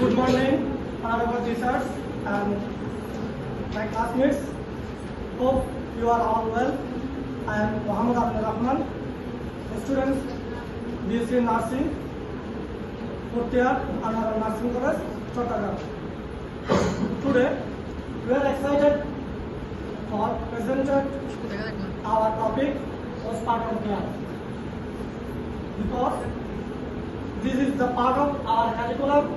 good morning, all our teachers and my classmates. Hope you are all well. I am Mohammed Abdul Rahman, student BSc Nursing, fourth year, Anara Nursing College, Chattogram. Today, we are excited for presented our topic postpartum care because this is the part of our curriculum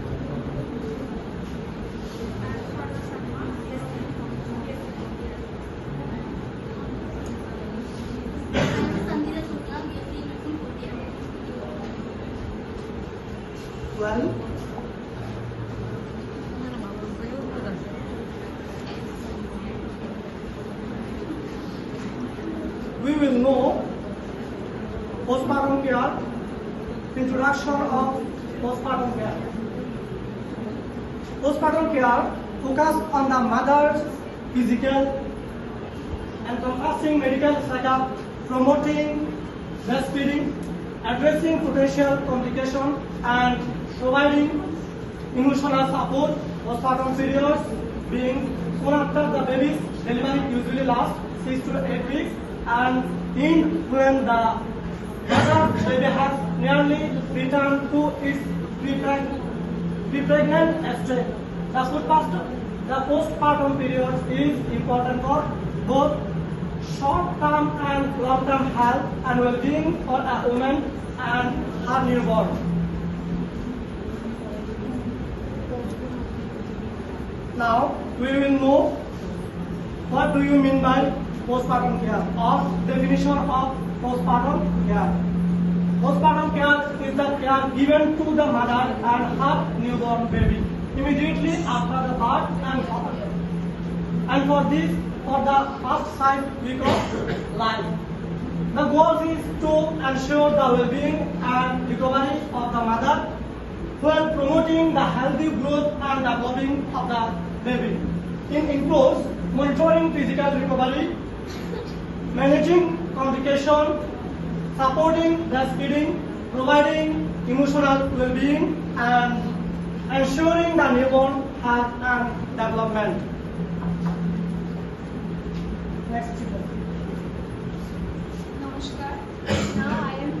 one. We will know postpartum care, introduction of postpartum care. Postpartum care focuses on the mother's physical encompassing medical setup, promoting breastfeeding, addressing potential complications and providing emotional support for certain periods being soon after the baby's delivery usually lasts 6 to 8 weeks and in when the mother baby has nearly returned to its pre-pregnant state. The, the postpartum period is important for both short-term and long-term health and well-being for a woman and her newborn. Now we will know what do you mean by postpartum care or definition of postpartum care. Postpartum care is the care given to the mother and her newborn baby immediately after the birth and And for this, for the first five weeks of life. The goal is to ensure the well-being and recovery of the mother were promoting the healthy growth and developing of the baby. in includes monitoring physical recovery, managing communication supporting breastfeeding, providing emotional well-being, and ensuring the newborn health and development. Next, Namaskar. Now I am